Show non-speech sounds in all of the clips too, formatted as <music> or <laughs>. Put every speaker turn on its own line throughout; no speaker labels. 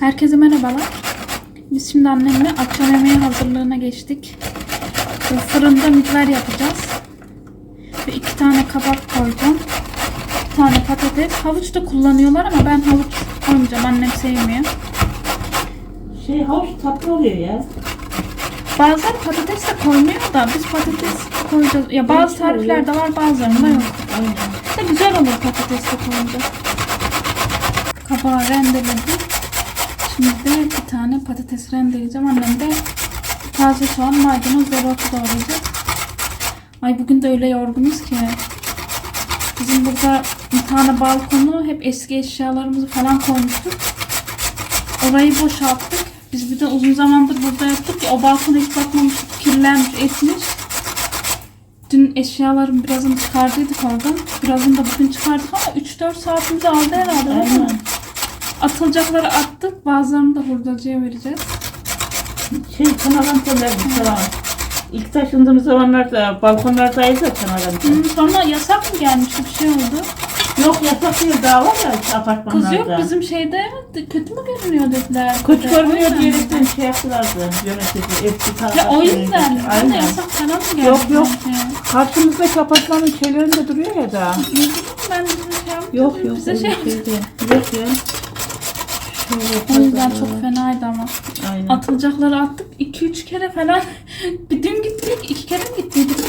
Herkese merhabalar. Biz şimdi annemle akşam yemeği hazırlığına geçtik. Fırında midler yapacağız. Ve iki tane kabak koydum. Bir tane patates. Havuç da kullanıyorlar ama ben havuç koymayacağım. Annem sevmiyor.
Şey havuç tatlı oluyor ya.
Bazen patates de koymuyor da biz patates koyacağız. Ya bazı tariflerde var bazılarında yok.
Aynen.
Güzel olur patates de koyunca. Kabağı rendeledim. Tane patates rendeleyeceğim. Annem de taze soğan, maydanoz, dereotu doğrayacak. Ay bugün de öyle yorgunuz ki. Bizim burada bir tane balkonu hep eski eşyalarımızı falan koymuştuk. Orayı boşalttık. Biz bir de uzun zamandır burada yaptık ki o balkona hiç bakmamıştık. Kirlenmiş, etmiş. Dün eşyaların birazını çıkardıydık oradan. Birazını da bugün çıkardık ama 3-4 saatimizi aldı herhalde. değil mi?
Aynen.
Atılacakları attık. Bazılarını da hurdacıya vereceğiz.
Şey çanalantalar mesela. İlk taşındığımız zamanlarda balkonlardaydı da çanalantalar.
Hmm, sonra yasak mı gelmişti? Bir şey oldu.
Yok yasak değil daha var ya apartmanlarda.
Kız yok bizim şeyde kötü mü görünüyor dediler.
Kötü
Dedi.
görünüyor
O yüzden
diyerekten şey yaptılardı yönetici eski taraf.
Ya o yüzden. De
Aynen.
yasak falan mı gelmiş?
Yok, yok.
sanki?
Karşımızdaki apartmanın şeylerinde duruyor ya da.
Bileyim ben bizim şey yapmadım.
Yok yok
Bize
öyle
şey.
şey değil. Yok ya.
O yüzden çok fenaydı ama.
Aynen.
Atılacakları attık. 2-3 kere falan. <laughs> bir dün gittik. iki kere mi gittiydik de?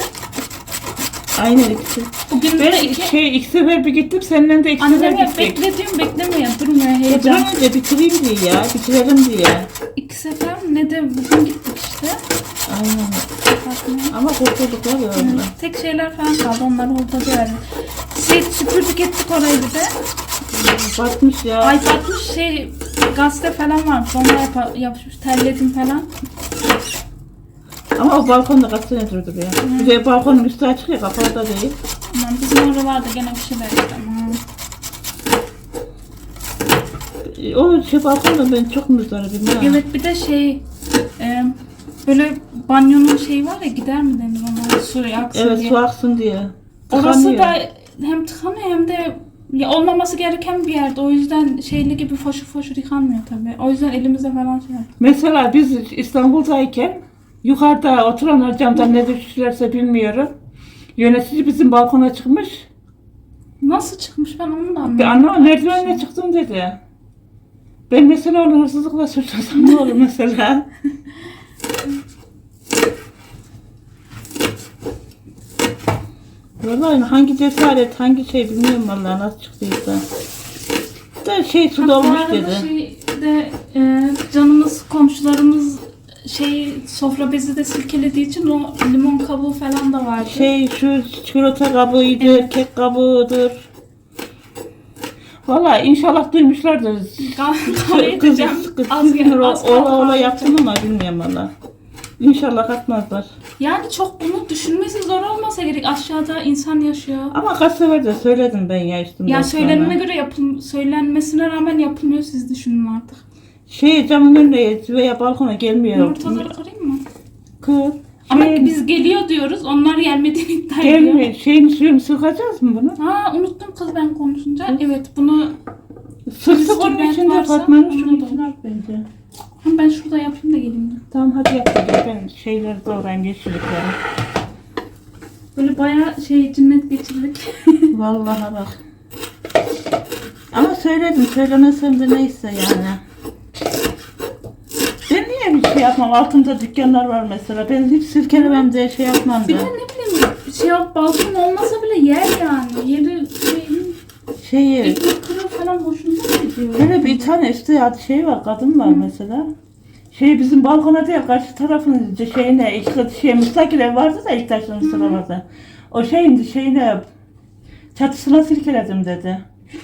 Aynen ikisi.
Bugün
Ben
de iki.
şey ilk sefer bir gittim senden de ilk sefer
Annem
gittik.
beklediğim beklemiyor. Durmuyor
bir
heyecan.
an önce bitireyim diye ya, bitirelim diye.
İki sefer ne de bugün gittik işte.
Aynen.
Bakmaya.
Ama kurtulduk var ya onunla.
Tek şeyler falan kaldı. Onları ortada verdim. Şey, süpürdük ettik orayı bir de.
Batmış ya.
Ay batmış şey gazete falan varmış. Onlara yap- yapışmış. Terledim falan.
Ama o balkonda kaç senedir duruyor. Bir de balkonun üstü açık ya, kapalı da değil.
Aman bizim oralarda gene bir şeyler. Aman.
O şey balkonda ben çok muzdaribim ya.
Evet bir de şey e, böyle banyonun şeyi var ya gider mi denir ona su aksın
Evet
diye.
su aksın diye.
Orası
Tıkanıyor.
da hem tıkanıyor hem de ya olmaması gereken bir yerde. O yüzden şeyli gibi foşur foşur yıkanmıyor tabii. O yüzden elimize falan şey yap-
Mesela biz İstanbul'dayken yukarıda oturanlar camdan ne düşürlerse bilmiyorum. Yönetici bizim balkona çıkmış.
Nasıl çıkmış ben onu da anlamadım.
anlama merdivenle çıktım dedi. Ben mesela onu hırsızlıkla suçlasam ne olur mesela? <laughs> Vallahi hangi cesaret, hangi şey bilmiyorum vallahi nasıl çıktıysa. Da şey su dolmuş dedi.
şeyde e, canımız komşularımız şey sofra bezi de silkelediği için o limon kabuğu falan da vardı.
Şey şu çikolata kabıydı,
Evet.
kek kabığıdır. Vallahi inşallah duymuşlardır. <laughs>
Kahve
Kız,
edeceğim.
kız,
Az
kız
gel,
ola ola yaptım ama bilmiyorum valla. İnşallah katmazlar.
Yani çok bunu düşünmesi zor olmasa gerek. Aşağıda insan yaşıyor.
Ama kaç sefer de söyledim ben ya üstümden
Ya
sonra.
söylenene göre yapıl söylenmesine rağmen yapılmıyor siz düşünün artık.
Şey camın önüne veya balkona gelmiyor.
Yumurtaları kırayım mı?
Kır.
Ama
Şey,
biz geliyor diyoruz. Onlar gelmediğini iddia ediyor.
gelmiyor. Şeyin suyunu sıkacağız mı bunu?
Ha unuttum kız ben konuşunca. Evet bunu
Sık sık onun içinde Fatma'nın içine at bence.
Ha, ben şurada yapayım da geleyim. de.
Tamam hadi yap. Ben şeyleri doğrayayım yeşillikleri.
Böyle bayağı şey cinnet geçirdik. <laughs>
Vallahi bak. Ama söyledim. Söylemesem de neyse yani. Ben niye bir şey yapmam? Altımda dükkanlar var mesela. Ben hiç sirkelemem diye şey yapmam
bir
da.
de ne bileyim şey yap balkon olmasa bile yer yani. Yeri şeyin
Şeyi.
ekmek falan hoşunuza mı gidiyor?
Hele bir tane üstte ya şey var, kadın var mesela. Şey bizim balkona değil, karşı tarafın şeyine, işte şey müstakil ev vardı da ilk taşın sıramada. O şeyin şeyine, çatısına silkeledim dedi.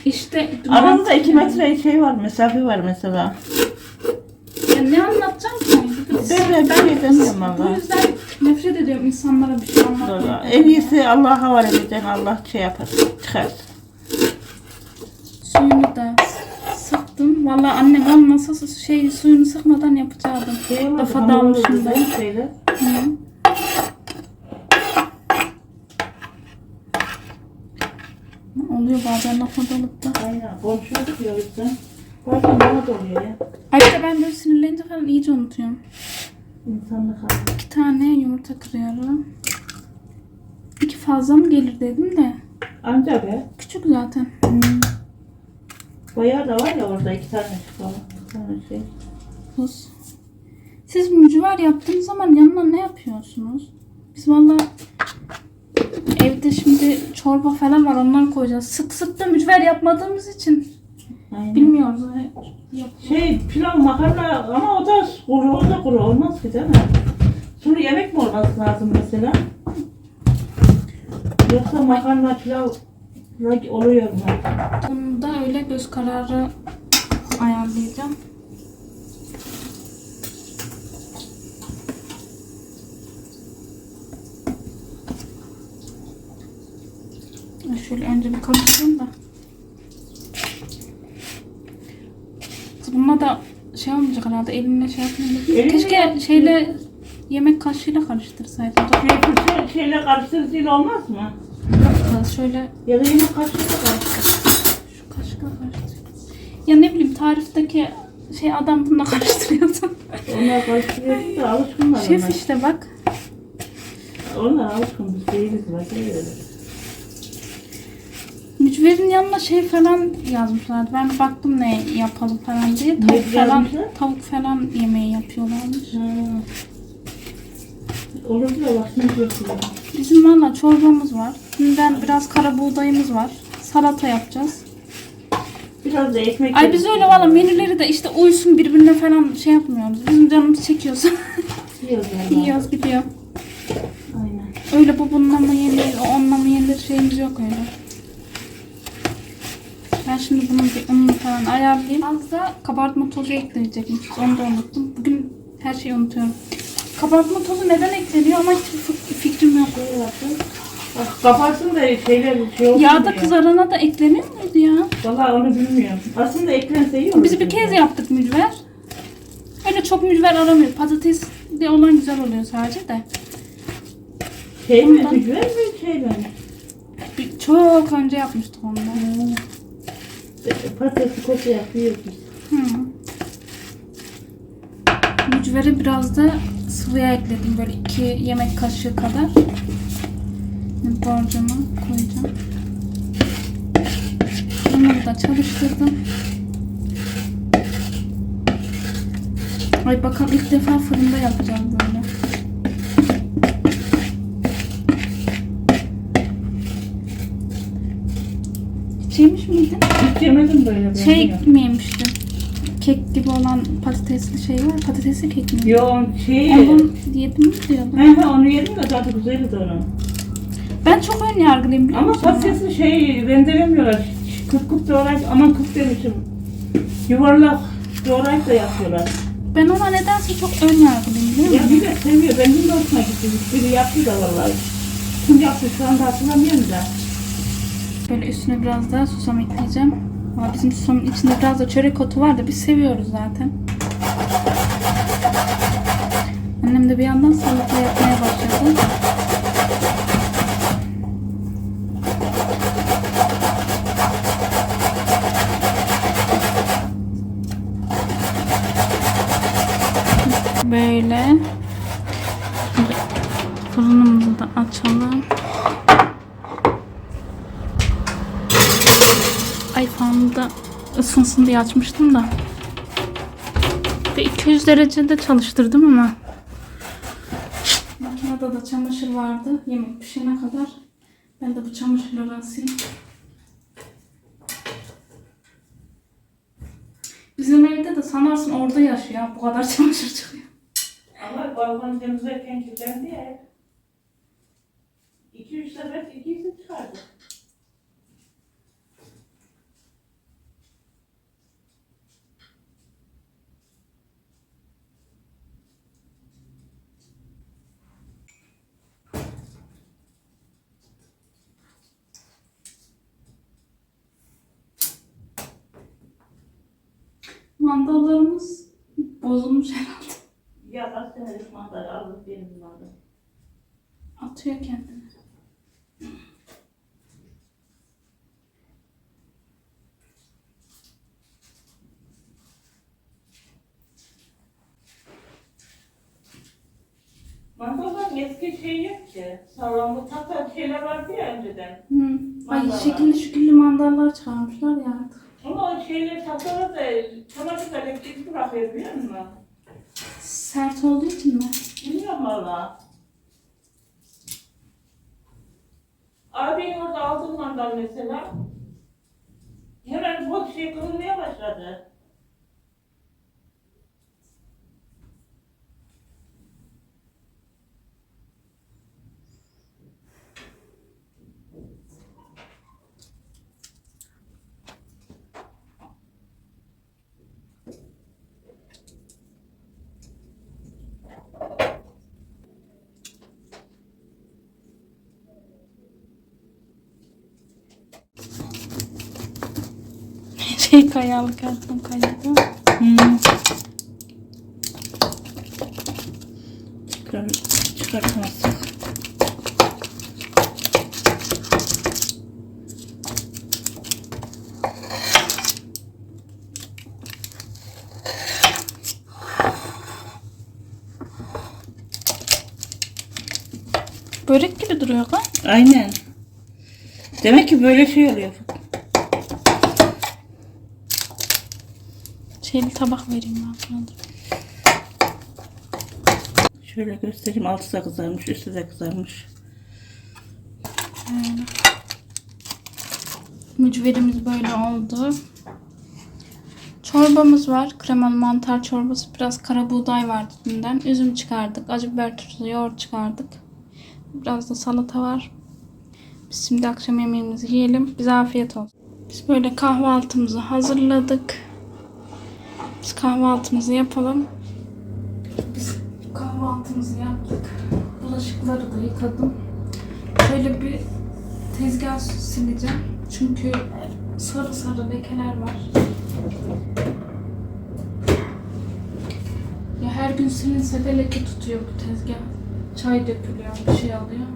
İşte
Aramızda iki metre şey var, mesafe var mesela.
Ya ne anlatacağım ki?
Ben de ben de demiyorum
Bu
valla.
yüzden nefret ediyorum insanlara bir şey anlatmaya.
En iyisi Allah'a havale edeceksin, Allah şey yapar, çıkar.
Suyunu da sıktım. Valla annem olmasa şey suyunu sıkmadan yapacaktım. Lafa dalmışım da. Oluyor bazen lafa dalıp da.
Aynen, konuşuyorduk ya o yüzden. Bazen bana da oluyor ya.
Ayrıca ben böyle sinirlenince falan iyice unutuyorum.
İnsanlık hali.
İki tane yumurta kırıyorum. İki fazla mı gelir dedim de.
Anca be.
Küçük zaten.
Bayağı da var ya orada iki tane falan. Bir tane şey.
Siz mücver yaptığınız zaman yanına ne yapıyorsunuz? Biz valla evde şimdi çorba falan var onları koyacağız. Sık sık da mücver yapmadığımız için
Aynen.
bilmiyoruz.
Şey pilav makarna ama o da kuru, o da kuru olmaz ki değil mi? Sulu yemek mi olması lazım mesela? Yoksa makarna pilav oluyor mu?
Bunu da öyle göz kararı ayarlayacağım. Şöyle önce bir karıştırayım da. Bununla da şey olmayacak herhalde elimle şey yapmayayım.
Elinle
Keşke
yap.
şeyle yemek kaşığıyla karıştırsaydım.
Şey, fırça şeyle karıştırıcıyla olmaz mı?
Yok, Şöyle
Ya da yemek kaşığıyla karıştır.
Şu kaşıkla karıştırıyor. Ya ne bileyim tarifteki şey adam bununla <laughs> karıştırıyordu.
Onlar karıştırıyor da alışkınlar
Şef
onlar.
işte bak.
Onlar alışkın biz değiliz öyle.
Mücverin yanına şey falan yazmışlardı. Ben baktım ne yapalım falan diye.
Ne
Tavuk falan,
yazmışlar?
tavuk falan yemeği yapıyorlarmış.
Ha. Olur da bak şimdi yapıyorum.
Bizim valla çorbamız var. Dünden biraz kara buğdayımız var. Salata yapacağız.
Biraz da ekmek
Ay biz öyle valla menüleri de işte uysun birbirine falan şey yapmıyoruz. Bizim canımız çekiyorsa
yiyoruz yani.
yiyoruz gidiyor.
Aynen.
Öyle bu bununla mı yenir, o onunla mı yenir şeyimiz yok öyle. Ben şimdi bunun bir ununu falan ayarlayayım. Az da kabartma tozu ekleyecekmişiz. Onu da unuttum. Bugün her şeyi unutuyorum. Kabartma tozu neden ekleniyor ama hiçbir fik- fikrim yok.
Bak kaparsın da şeyler şey olsun
Yağda kızarana da ekleniyor muydu ya?
Vallahi onu bilmiyorum. Aslında eklense iyi olur.
Biz bir kez yaptık mücver. Öyle çok mücver aramıyor. Patates de olan güzel oluyor sadece de.
Şey mi?
Ondan-
Güzel mi? Şey mi?
Bir- Çok önce yapmıştık onu.
Patatesi koca yapıyoruz.
Hı. Mücvere biraz da sıvıya ekledim. Böyle iki yemek kaşığı kadar. Şimdi Borcama koyacağım. Bunları da çalıştırdım. Ay bakalım ilk defa fırında yapacağım böyle. Hiç yemiş miydin?
Hiç yemedim böyle.
Şey
bilmiyorum.
Kek gibi olan patatesli şey var. Patatesli kek mi?
Yo şey.
Onun yedim mi diyordum.
He he onu yedim de tadı güzeldi onun.
Ben çok ön yargılıyım biliyor
Ama
musun?
patatesi şey rendelemiyorlar. Kıp kıp doğrayıp aman kıp demişim. Yuvarlak doğrayıp da yapıyorlar.
Ben ona nedense çok ön yargılıyım biliyor
Ya
musun?
bir de seviyor. Benim de hoşuma gitti. Biri yaptı da vallahi. Kim yaptı şu anda hatırlamıyorum da.
Böyle üstüne biraz daha susam ekleyeceğim. Ama bizim susamın içinde biraz da çörek otu var da biz seviyoruz zaten. Annem de bir yandan salata yapmaya başladı. Böyle. Fırınımızı da açalım. Ay fanı da ısınsın diye açmıştım da. Ve 200 derecede çalıştırdım ama. Makinede da çamaşır vardı. Yemek pişene kadar. Ben de bu çamaşırları asayım. Bizim evde de sanarsın orada yaşıyor. Bu kadar çamaşır çıkıyor.
Ama balkonu temizlerken kirlendi ya. 2-3 sefer ikisi çıkardı.
mandalarımız bozulmuş herhalde.
Ya Akdeniz mandalı aldık benim mandalı.
Atıyor kendini.
Mandalar eski şey yok ki. Sarılamı tatlı şeyler vardı ya önceden.
Hı. Ay şekilli şüküllü mandallar çıkarmışlar ya artık.
Ama o şeyler tahtalar da çamaşırda lekkesi bırakıyor biliyor musun?
Sert olduğu için mi?
Bilmiyorum valla. Abin orada aldığım mandal mesela. Hemen bu şey kırılmaya başladı.
Şey kayalı karton kaydı.
Hmm. Çıkar, çıkartmazsak.
Börek gibi duruyor lan.
Aynen. Demek ki böyle şey oluyor.
Şeyli tabak vereyim ben sana.
Şöyle göstereyim. Altı da kızarmış, üstü de kızarmış.
Şöyle. Mücverimiz böyle oldu. Çorbamız var. Kremalı mantar çorbası. Biraz kara buğday vardı dünden. Üzüm çıkardık. Acı biber tuzlu yoğurt çıkardık. Biraz da salata var. Biz şimdi akşam yemeğimizi yiyelim. Bize afiyet olsun. Biz böyle kahvaltımızı hazırladık. Biz kahvaltımızı yapalım. Biz kahvaltımızı yaptık. Bulaşıkları da yıkadım. Şöyle bir tezgah sileceğim. Çünkü sarı sarı lekeler var. Ya her gün silinse de leke tutuyor bu tezgah. Çay dökülüyor, bir şey alıyor.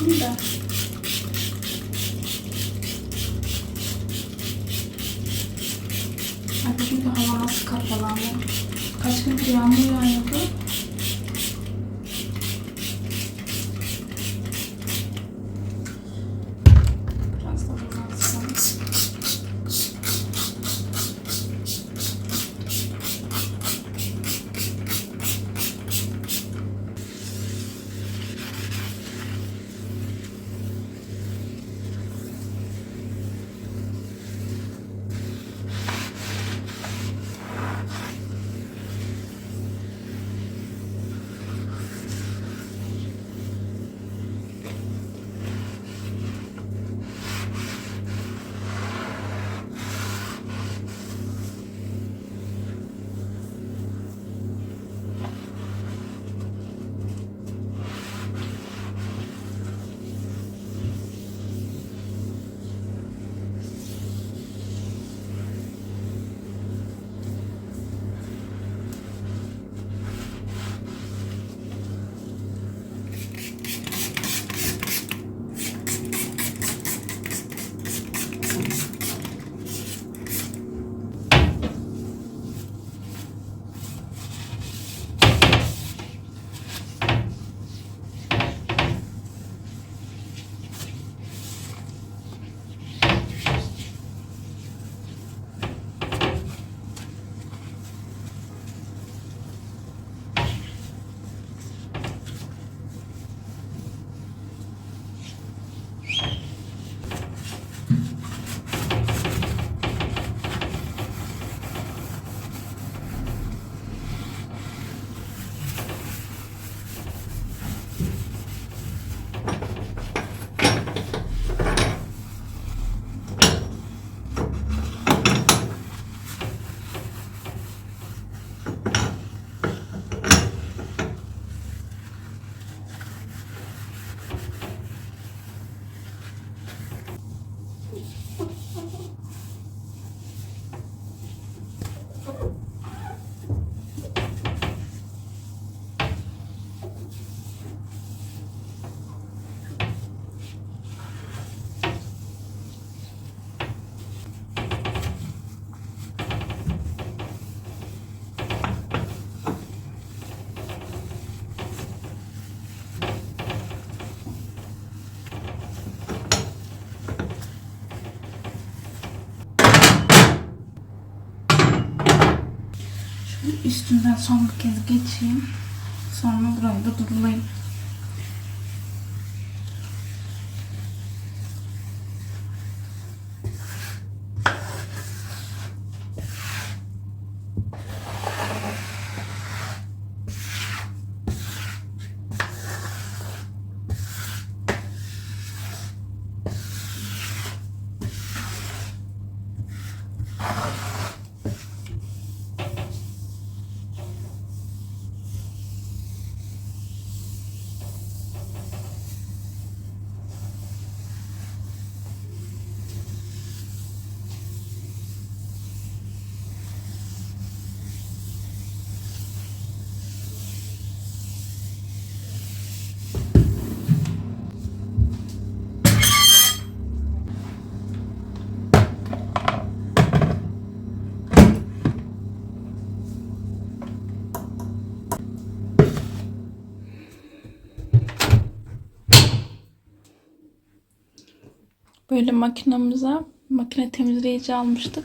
Biraz beklesin üstünden son bir kez geçeyim. Sonra burayı da durulayım. Böyle makinamıza makine temizleyici almıştık.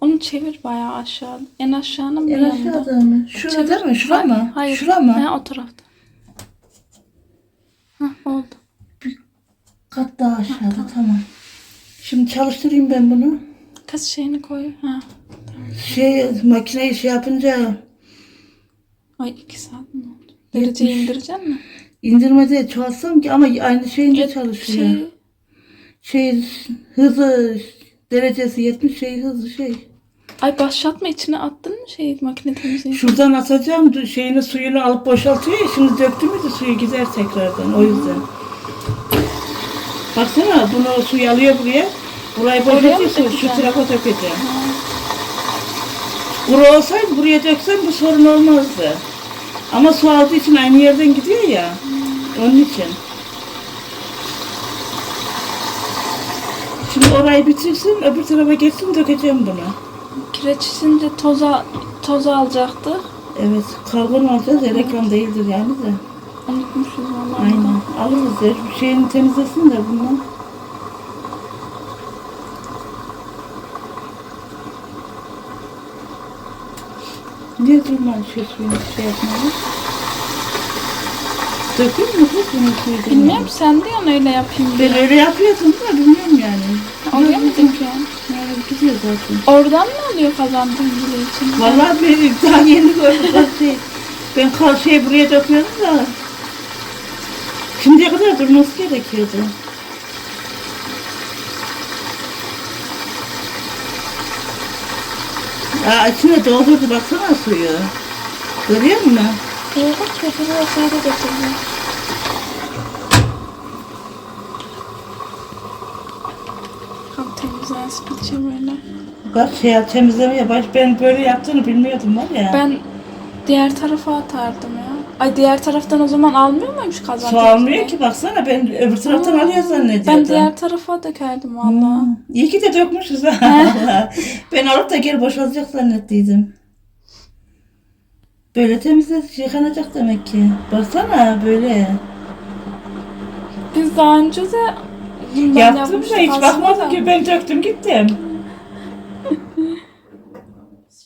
Onu çevir bayağı aşağı. En aşağının bir
En
yanında.
aşağıda mı? Şurada
Çevir.
mı? Şura
Hayır,
mı?
Hayır.
Şura mı?
He, o tarafta. Hah, oldu.
Kat daha aşağıda tamam. Şimdi çalıştırayım ben bunu.
Kız şeyini koy. Ha.
Şey makineyi şey yapınca
Ay iki saat mi oldu?
Yetmiş.
indirecek mi?
indirmede çoğalsam ki ama aynı şeyinde çalışıyor.
Şey,
Şey hızı derecesi 70 şey hızı şey.
ay başlatma içine attın mı şey makine temizleyici?
Şuradan atacağım şeyini suyunu alıp boşaltıyor ya şimdi döktü mü de suyu gider tekrardan o yüzden. Baksana bunu suyu alıyor buraya. Burayı
Oraya mı
boşaltıyor su- şu tarafa dökeceğim. Kuru olsaydı buraya döksem bu sorun olmazdı. Ama su aldığı için aynı yerden gidiyor ya. Onun için. Orayı bitirsin, öbür tarafa geçsin dökeceğim bunu.
Kireç içince toza toza alacaktı.
Evet, karbon alacağız ya reklam değildir yani de.
Unutmuşuz vallahi.
Aynen. Alırız ya. Bir şeyini temizlesin de bundan. Niye durmadı şey şey yapmalı? Dökün mü suyu?
Bilmiyorum sen diyorsun öyle yapayım diye.
Ben öyle yapıyordum da bilmiyorum yani.
Döküyorsun?
Yani gidiyor zaten.
Oradan mı alıyor kazandığın bile için?
Vallahi ben daha yeni gördüm şey. Ben kal şey buraya döküyordum da. Şimdiye kadar durması gerekiyordu. Aa, içine doldurdu baksana suyu. Görüyor musun?
Doğru köpüğü suyu da temizlensin bir böyle.
Bak şey yap, temizlemeye baş. Ben böyle yaptığını bilmiyordum var ya.
Ben diğer tarafa atardım ya. Ay diğer taraftan o zaman almıyor muymuş kazan?
Su almıyor ki baksana ben öbür taraftan alıyor zannediyordum.
Ben diğer tarafa dökerdim valla.
Hmm, İyi ki de dökmüşüz ha. <laughs> ben alıp da geri boşalacak zannettiydim. Böyle temizle yıkanacak demek ki. Baksana böyle.
Biz daha önce de bundan
Yaptım da hiç
aslında
bakmadım
da.
ki ben döktüm gittim.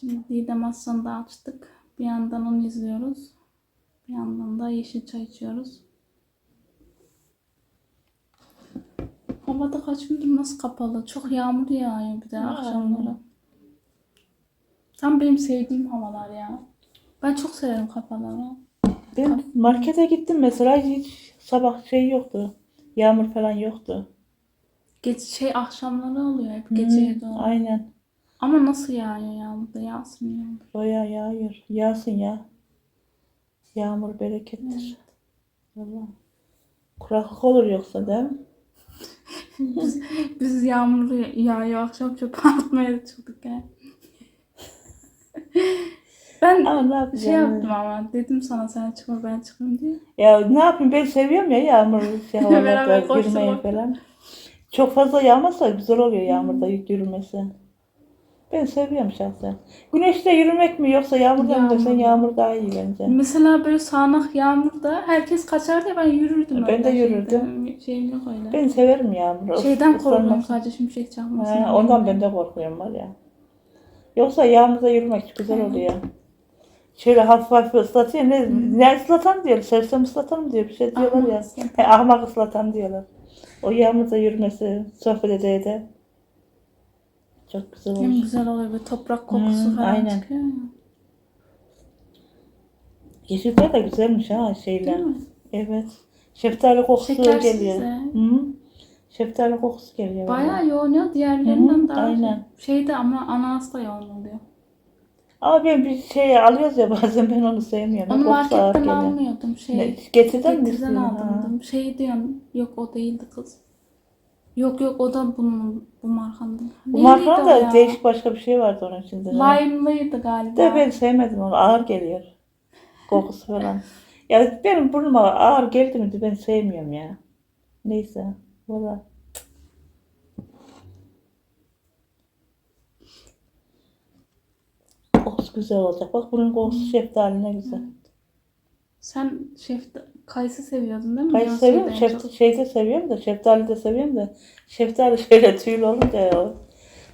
Şimdi Didem Aslan'ı da açtık. Bir yandan onu izliyoruz. Bir yandan da yeşil çay içiyoruz. Havada kaç gündür nasıl kapalı? Çok yağmur yağıyor bir de akşamları. Tam benim sevdiğim havalar ya. Ben çok severim kapaları.
Ben markete gittim mesela hiç sabah şey yoktu. Yağmur falan yoktu.
Gece şey akşamları oluyor hep geceye doğru.
Aynen.
Ama nasıl yağıyor yağmur da yağsın yağmur.
Baya yağıyor. Yağsın ya. Yağmur berekettir. Vallahi. Kuraklık olur yoksa değil mi?
Biz yağmur yağıyor akşam çöpe atmaya çıktık yani. <laughs> ben
ne
şey yaptım ama dedim sana sen çıkma ben çıkayım diye.
Ya ne yapayım ben seviyorum ya yağmur şey <laughs> havalarda yürümeyi
koşturmak.
falan. Çok fazla yağmazsa güzel oluyor yağmurda yürümesi. Ben seviyorum şahsen. Güneşte yürümek mi yoksa yağmurda mı desen yağmur daha iyi bence.
Mesela böyle sağanak yağmurda herkes kaçar diye ben yürürdüm.
Ben
öyle
de
şeyden.
yürürdüm.
Şeyim yok öyle.
Ben severim yağmuru.
Şeyden korkuyorum sadece şimşek çakmasından.
He, ondan ben de korkuyorum var ya. Yoksa yağmurda yürümek güzel oluyor. Şöyle hafif hafif ıslatıyor. Ne, ne ıslatan diyor. Sersem ıslatan diyor. Bir şey diyorlar
Ahmak
ya.
ıslatan.
He, ahmak ıslatan diyorlar. O yağmurda yürümesi, sohbet ede ede. Çok güzel
En
olmuş.
güzel oluyor. Bir toprak kokusu
Hmm,
falan
aynen.
çıkıyor ya.
De güzelmiş ha şeyler.
Değil mi?
Evet. Şeftali kokusu
Şekersiz
geliyor.
de.
Hı. Şeftali kokusu geliyor.
Bayağı yoğun ya. Diğerlerinden
Hı
daha
aynen.
şeyde ama ananas da yoğun oluyor.
Ama ben bir şey alıyoruz ya <laughs> bazen ben onu sevmiyorum.
Onu marketten almıyordum. Şey,
Ne, getirdin mi?
Getirden
Ha.
aldım. Şey diyorsun. Yok o değildi kız. Yok yok o da bunun bu markanın.
Bu markanın da değişik başka bir şey vardı onun içinde.
Lime'lıydı galiba.
De ben sevmedim onu. Ağır geliyor. Kokusu falan. Ya benim burnuma ağır geldi mi ben sevmiyorum ya. Neyse. Valla. Güzel olacak. Bak bunun kokusu şeftali ne güzel.
Sen şefta kayısı seviyordun değil mi?
Kayısı seviyorum.
en
Şeft,
çok-
şey de seviyorum da şeftali de seviyorum da şeftali <laughs> şöyle tüylü olunca o.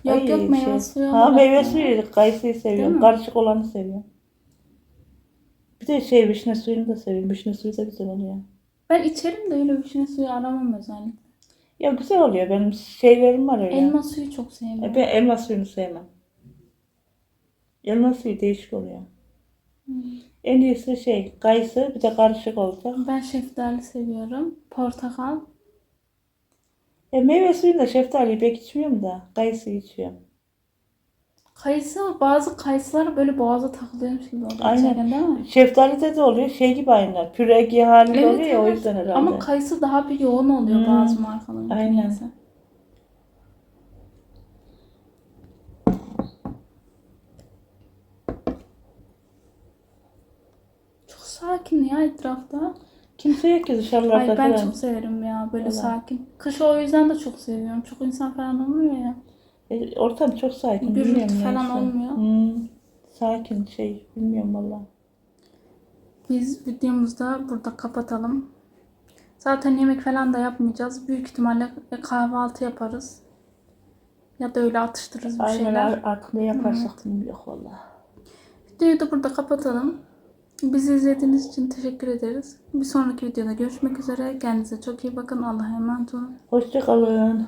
Yok
Ay, şey.
yok meyve suyu
Ha meyve
ya.
suyu kayısıyı seviyorum. Karışık olanı seviyorum. Bir de şey vişne suyunu da seviyorum. Vişne suyu da güzel oluyor.
Ben içerim de öyle şey suyu aramam özellikle.
Ya güzel oluyor. Benim şeylerim var öyle.
Elma suyu çok
E,
sevmiyorum.
Ben elma suyunu sevmem. Elma suyu değişik oluyor.
Hmm.
En iyisi şey kayısı bir de karışık olacak.
Ben şeftali seviyorum. Portakal.
E, meyve suyunu da şeftaliyi pek içmiyorum da kayısı içiyorum.
Kayısı bazı kayısılar böyle boğaza takılıyormuş gibi oluyor.
Aynen.
içerken, değil mi?
Şeftali de oluyor şey gibi aynı. Püregi halinde
Evet,
oluyor ya o
evet.
yüzden herhalde.
Ama kayısı daha bir yoğun oluyor
Hmm,
bazı markaların.
aynen.
neyse. Çok sakin ya etrafta.
Kimse yok ki dışarılarda
Ay ben
falan.
çok severim ya böyle
Vallahi.
sakin. Kış o yüzden de çok seviyorum. Çok insan falan olmuyor ya.
E, ortam çok sakin.
Gürültü
bilmiyorum
falan olmuyor.
Hmm, sakin şey bilmiyorum valla.
Biz videomuzu da burada kapatalım. Zaten yemek falan da yapmayacağız. Büyük ihtimalle ya kahvaltı yaparız. Ya da öyle atıştırırız bir
Aynen
şeyler.
artık ne yaparsak bilmiyorum valla.
Videoyu da burada kapatalım. Bizi izlediğiniz için teşekkür ederiz. Bir sonraki videoda görüşmek üzere. Kendinize çok iyi bakın. Allah'a emanet olun.
Hoşçakalın.